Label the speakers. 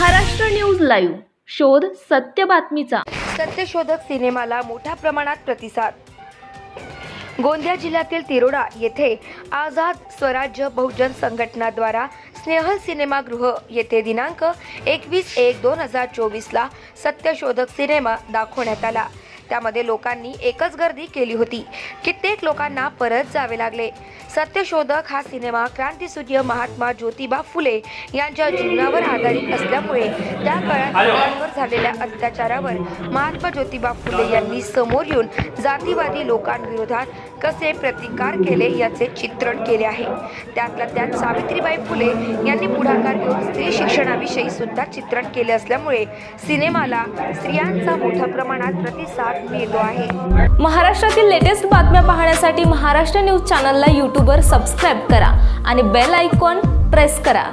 Speaker 1: Maharashtra news live. शोध सत्य बातमीचा.
Speaker 2: सत्यशोधक सिनेमाला मोठ्या प्रमाणात प्रतिसाद. गोंदिया जिल्ह्यातील तिरोडा येथे आझाद स्वराज्य बहुजन संघटनाद्वारा स्नेहल सिनेमागृह येथे दिनांक एकवीस एक दोन हजार चोवीसला सत्यशोधक सिनेमा दाखवण्यात आला. त्यामध्ये लोकांनी एकच गर्दी केली होती. कित्येक लोकांना परत जावे लागले. सत्यशोधक हा सिनेमा क्रांतीसूर्य महात्मा ज्योतिबा फुले यांच्या जीवनावर आधारित असल्यामुळे त्या काळात लोकांवर झालेल्या अत्याचारावर महात्मा ज्योतिबा फुले यांनी समोर येऊन जातीवादी लोकांविरोधात कसे प्रतिकार केले याचे चित्रण केले आहे. त्यातल्या त्यात सावित्रीबाई फुले यांनी पुढाकार घेऊन स्त्री शिक्षणाविषयी सुद्धा चित्रण केले असल्यामुळे सिनेमाला स्त्रियांचा मोठ्या प्रमाणात प्रतिसाद मिळतो आहे.
Speaker 1: महाराष्ट्रातील लेटेस्ट बातम्या पाहण्यासाठी महाराष्ट्र न्यूज चॅनलला यूट्यूबवर सबस्क्राईब करा आणि बेल आयकॉन प्रेस करा.